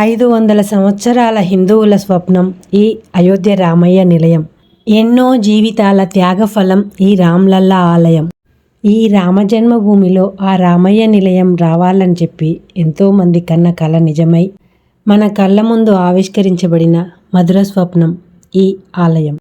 ఐదు వందల సంవత్సరాల హిందువుల స్వప్నం ఈ అయోధ్య రామయ్య నిలయం. ఎన్నో జీవితాల త్యాగఫలం ఈ రామ్లల్లా ఆలయం. ఈ రామజన్మభూమిలో ఆ రామయ్య నిలయం రావాలని చెప్పి ఎంతోమంది కన్న కళ నిజమై మన కళ్ళ ముందు ఆవిష్కరించబడిన మధుర స్వప్నం ఈ ఆలయం.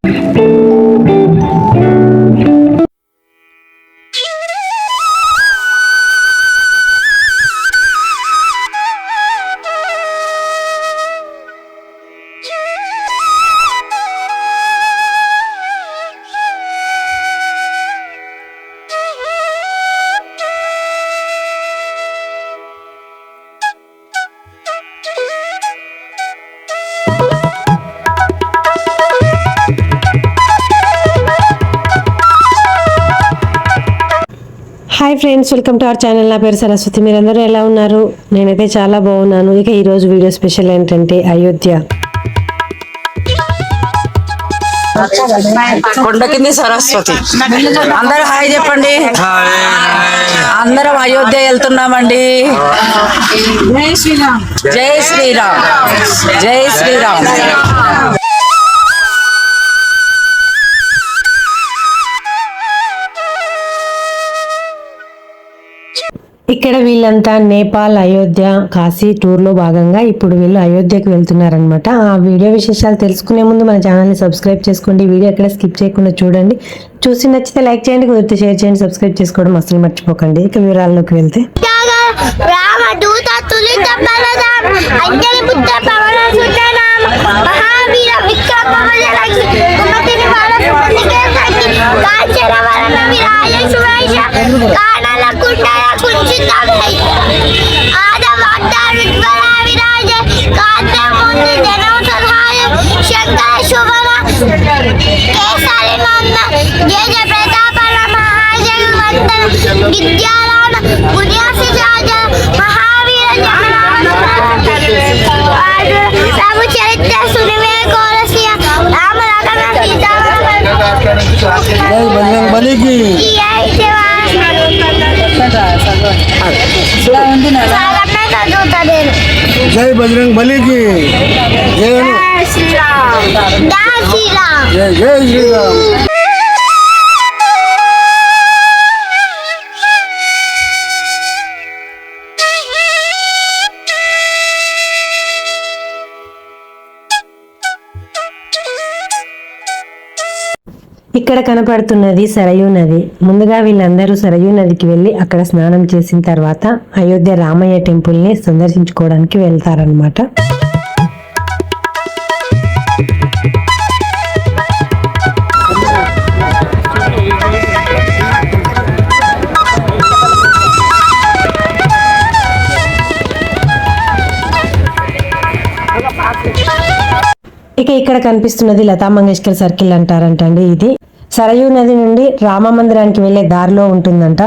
Hi friends welcome to our channel నా పేరు సరస్వతి. మీరందరూ ఎలా ఉన్నారు? నేనైతే చాలా బాగున్నాను. ఇక ఈరోజు వీడియో స్పెషల్ ఏంటంటే అయోధ్య. కొండ కింది సరస్వతి. అందరూ హాయ్ చెప్పండి. అందరం అయోధ్య వెళ్తున్నామండి. జై శ్రీరామ్. జై శ్రీరామ్. జై శ్రీరామ్. ఇక్కడ వీళ్ళంతా నేపాల్ అయోధ్య కాశీ టూర్లో భాగంగా ఇప్పుడు వీళ్ళు అయోధ్యకు వెళ్తున్నారనమాట ఆ వీడియో విశేషాలు తెలుసుకునే ముందు మన ఛానల్ని సబ్స్క్రైబ్ చేసుకోండి. వీడియో ఎక్కడ స్కిప్ చేయకుండా చూడండి. చూసి నచ్చితే లైక్ చేయండి కుదిరితే షేర్ చేయండి సబ్స్క్రైబ్ చేసుకోవడం అసలు మర్చిపోకండి. ఇక వివరాల్లోకి వెళ్తే. రామ దూత తులిత బలరామ అంజలి పుత్ర పవన సుతనామ మహావీర విక్రమ వజరంగి కుమతిని బాలసుమతికే సంగి కాంచన వరణ విరాజ సువేష కానల కుండల కుంచిత వేష ఆదవ అడ్డారుజ్వల విరాజ కాంత ముందు జనం సహాయ శంకర శుభన కేసరి నంద జయ జయ ప్రతాపన మహాజగవంతన విద్యారామ పుణ్యాసి రాజ మహావీర రాము చరిత్ర సునివే కోరసియ రామ రతన జై బజరంగ్ బలికి జై బజరంగ్ బలికి జై అను. శ్రీరామ్ శ్రీరామ్ జై జై శ్రీరామ్ ఇక్కడ కనపడుతున్నది సరయూ నది. ముందుగా వీళ్ళందరూ సరయూ నదికి వెళ్ళి అక్కడ స్నానం చేసిన తర్వాత అయోధ్య రామయ్య టెంపుల్ని సందర్శించుకోవడానికి వెళ్తారనమాట ఇక ఇక్కడ కనిపిస్తున్నది లతా మంగేష్కర్ సర్కిల్ అంటారంటండి ఇది. సరయూ నది నుండి రామ మందిరానికి వెళ్ళే దారిలో ఉంటుందంట.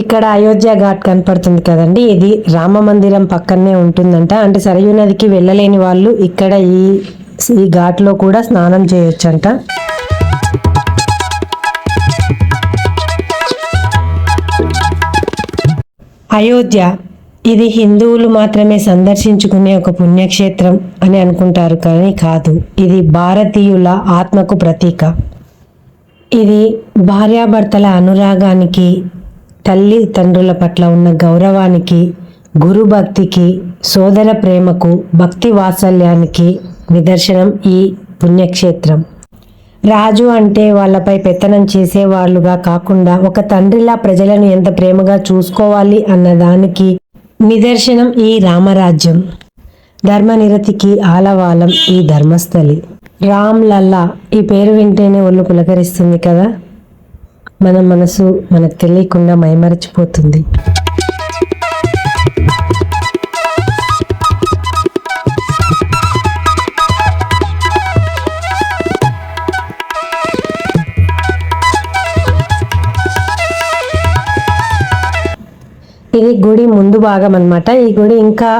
ఇక్కడ అయోధ్య ఘాట్ కనపడుతుంది కదండి. ఇది రామ మందిరం పక్కనే ఉంటుందంట. అంటే సరయూ నదికి వెళ్ళలేని వాళ్ళు ఇక్కడ ఈ ఈ ఘాట్లో కూడా స్నానం చేయొచ్చంట. అయోధ్య ఇది హిందువులు మాత్రమే సందర్శించుకునే ఒక పుణ్యక్షేత్రం అని అనుకుంటారు కానీ కాదు. ఇది భారతీయుల ఆత్మకు ప్రతీక. ఇది భార్యాభర్తల అనురాగానికి తల్లి తండ్రుల పట్ల ఉన్న గౌరవానికి గురు భక్తికి సోదర ప్రేమకు భక్తి వాత్సల్యానికి నిదర్శనం ఈ పుణ్యక్షేత్రం. రాజు అంటే వాళ్ళపై పెత్తనం చేసేవాళ్ళుగా కాకుండా ఒక తండ్రిలా ప్రజలను ఎంత ప్రేమగా చూసుకోవాలి అన్నదానికి నిదర్శనం ఈ రామరాజ్యం. ధర్మనిరతికి ఆలవాలం ఈ ధర్మస్థలి. రామ్ లల్లా ఈ పేరు వింటేనే ఒళ్ళు పులకరిస్తుంది కదా? మన మనసు మనకు తెలియకుండా మైమరచిపోతుంది. ఇది గుడి ముందు భాగం అన్నమాట. ఈ గుడి ఇంకా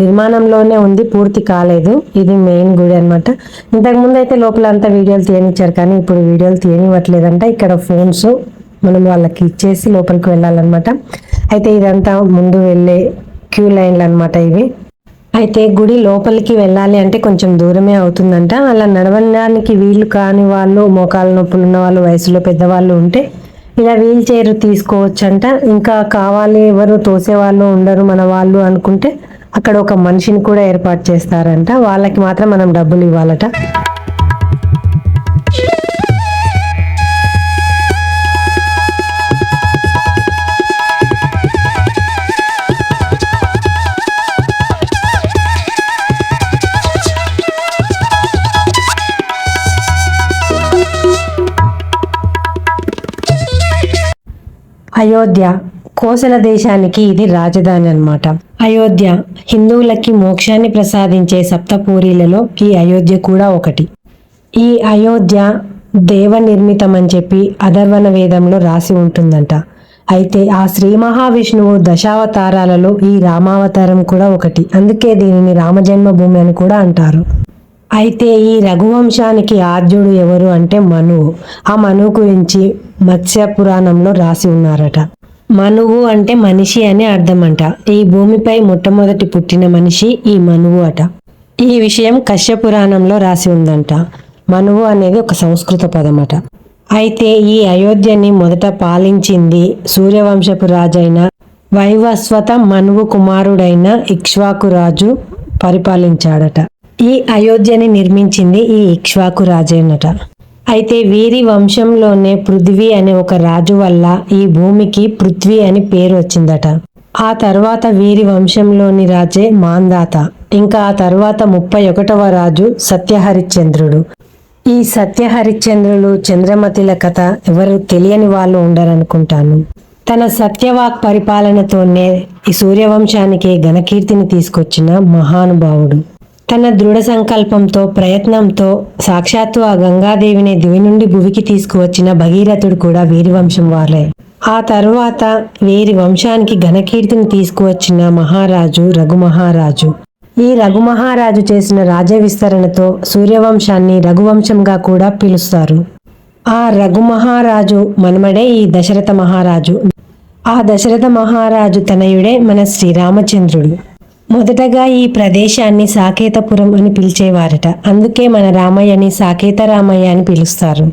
నిర్మాణంలోనే ఉంది పూర్తి కాలేదు. ఇది మెయిన్ గుడి అనమాట ఇంతకుముందు అయితే లోపల అంతా వీడియోలు తీయనిచ్చారు కానీ ఇప్పుడు వీడియోలు తీయనివ్వట్లేదంట. ఇక్కడ ఫోన్స్ మనం వాళ్ళకి ఇచ్చేసి లోపలికి వెళ్ళాలన్నమాట. అయితే ఇదంతా ముందు వెళ్ళే క్యూ లైన్లు అనమాట ఇవి. అయితే గుడి లోపలికి వెళ్ళాలి అంటే కొంచెం దూరమే అవుతుందంట. అలా నడవడానికి వీలు కాని వాళ్ళు మోకాళ్ళ నొప్పులు ఉన్న వాళ్ళు వయసులో పెద్దవాళ్ళు ఉంటే ఇలా వీల్ చైర్ తీసుకోవచ్చంట. ఇంకా కావాలి ఎవరు తోసే వాళ్ళు ఉండరు మన వాళ్ళు అనుకుంటే అక్కడ ఒక మనిషిని కూడా ఏర్పాటు చేస్తారంట. వాళ్ళకి మాత్రం మనం డబ్బులు ఇవ్వాలట. అయోధ్య కోసల దేశానికి ఇది రాజధాని అన్నమాట. అయోధ్య హిందువులకి మోక్షాన్ని ప్రసాదించే సప్తపూరీలలో ఈ అయోధ్య కూడా ఒకటి. ఈ అయోధ్య దేవ నిర్మితం అని చెప్పి అధర్వణ వేదంలో రాసి ఉంటుందంట. అయితే ఆ శ్రీ మహావిష్ణువు దశావతారాలలో ఈ రామావతారం కూడా ఒకటి. అందుకే దీనిని రామజన్మభూమి అని కూడా అంటారు. అయితే ఈ రఘువంశానికి ఆర్జుడు ఎవరు అంటే మనువు. ఆ మనువు గురించి మత్స్య పురాణంలో రాసి ఉన్నారట. మనువు అంటే మనిషి అని అర్థమంట. ఈ భూమిపై మొట్టమొదటి పుట్టిన మనిషి ఈ మనువు అట. ఈ విషయం కశ్య పురాణంలో రాసి ఉందంట. మనువు అనేది ఒక సంస్కృత పదమట. అయితే ఈ అయోధ్యని మొదట పాలించింది సూర్యవంశపు రాజైన వైవస్వత మనువు కుమారుడైన ఇక్ష్వాకు రాజు పరిపాలించాడట. ఈ అయోధ్యని నిర్మించింది ఈ ఇక్ష్వాకు రాజేనట. అయితే వీరి వంశంలోనే పృథ్వీ అనే ఒక రాజు వల్ల ఈ భూమికి పృథ్వీ అని పేరు వచ్చిందట. ఆ తర్వాత వీరి వంశంలోని రాజే మాందాత. ఇంకా ఆ తర్వాత ముప్పై ఒకటవ రాజు సత్యహరిశ్చంద్రుడు. ఈ సత్యహరిశ్చంద్రులు చంద్రమతిల కథ ఎవరు తెలియని వాళ్ళు ఉండరనుకుంటాను. తన సత్యవాక్ పరిపాలనతోనే ఈ సూర్యవంశానికి ఘనకీర్తిని తీసుకొచ్చిన మహానుభావుడు. తన దృఢ సంకల్పంతో ప్రయత్నంతో సాక్షాత్తు ఆ గంగాదేవిని దివి నుండి భువికి తీసుకువచ్చిన భగీరథుడు కూడా వీరి వంశం వారే. ఆ తరువాత వీరి వంశానికి ఘనకీర్తిని తీసుకువచ్చిన మహారాజు రఘుమహారాజు. ఈ రఘుమహారాజు చేసిన రాజ్య విస్తరణతో సూర్యవంశాన్ని రఘువంశంగా కూడా పిలుస్తారు. ఆ రఘుమహారాజు మనమడే ఈ దశరథ మహారాజు. ఆ దశరథ మహారాజు తనయుడే మన శ్రీరామచంద్రుడు. మొదటగా ఈ ప్రదేశాన్ని సాకేతపురం అని పిలిచేవారట. అందుకే మన రామయ్యని సాకేత రామయ్య అని పిలుస్తారు.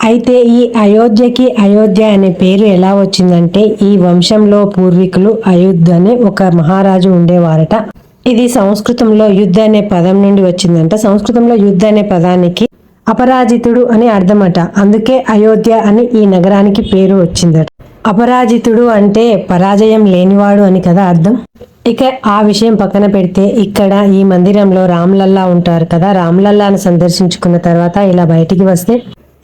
అయితే ఈ అయోధ్యకి అయోధ్య అనే పేరు ఎలా వచ్చిందంటే ఈ వంశంలో పూర్వీకులు అయోధ్య అనే ఒక మహారాజు ఉండేవారట. ఇది సంస్కృతంలో యుద్ధ అనే పదం నుండి వచ్చిందంట. సంస్కృతంలో యుద్ధ అనే పదానికి అపరాజితుడు అని అర్థమట. అందుకే అయోధ్య అని ఈ నగరానికి పేరు వచ్చిందట. అపరాజితుడు అంటే పరాజయం లేనివాడు అని కదా అర్థం? ఇక ఆ విషయం పక్కన పెడితే ఇక్కడ ఈ మందిరంలో రామ్లల్లా ఉంటారు కదా. రామ్లల్లాను సందర్శించుకున్న తర్వాత ఇలా బయటికి వస్తే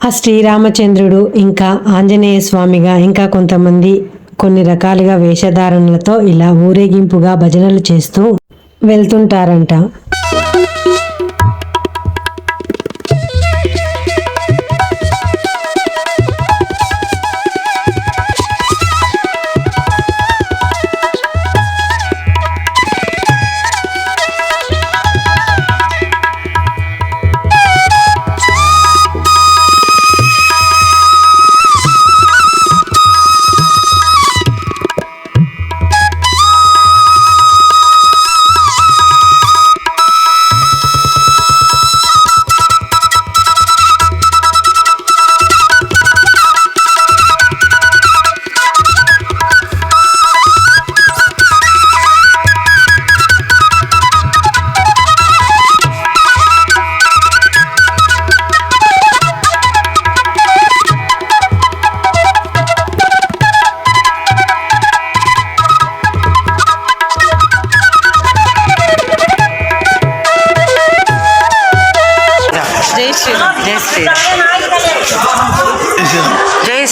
ఆ శ్రీరామచంద్రుడు ఇంకా ఆంజనేయ స్వామిగా ఇంకా కొంతమంది కొన్ని రకాలుగా వేషధారణలతో ఇలా ఊరేగింపుగా భజనలు చేస్తూ వెళ్తుంటారంట.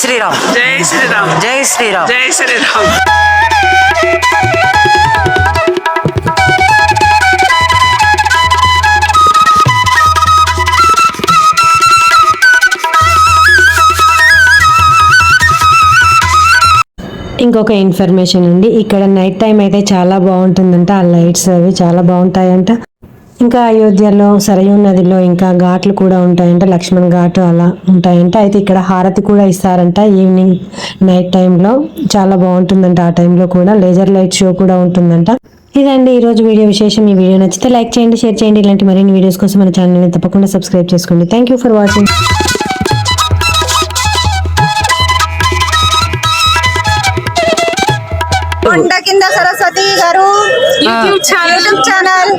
శ్రీరామ్ జై శ్రీరామ్ జై శ్రీరామ్ జై శ్రీరామ్ ఇంకొక ఇన్ఫర్మేషన్ అండి. ఇక్కడ నైట్ టైం అయితే చాలా బాగుంటుందంట. ఆ లైట్స్ అవి చాలా బాగుంటాయంట. ఇంకా అయోధ్యలో సరయూ నదిలో ఇంకా ఘాట్లు కూడా ఉంటాయంట లక్ష్మణ్ ఘాట్ అలా ఉంటాయంట. అయితే ఇక్కడ హారతి కూడా ఇస్తారంట ఈవినింగ్ నైట్ టైంలో. చాలా బాగుంటుందంట ఆ టైంలో కూడా. లేజర్ లైట్ షో కూడా ఉంటుందంట. ఇదండి ఈరోజు వీడియో విశేషం. ఈ వీడియో నచ్చితే లైక్ చేయండి షేర్ చేయండి. ఇలాంటి మరిన్ని వీడియోస్ కోసం మన ఛానల్ని తప్పకుండా సబ్స్క్రైబ్ చేసుకోండి. థ్యాంక్ యూ ఫర్ వాచింగ్ కొండ కింద సరస్వతి గారు యూట్యూబ్ ఛానల్ యూట్యూబ్ ఛానల్.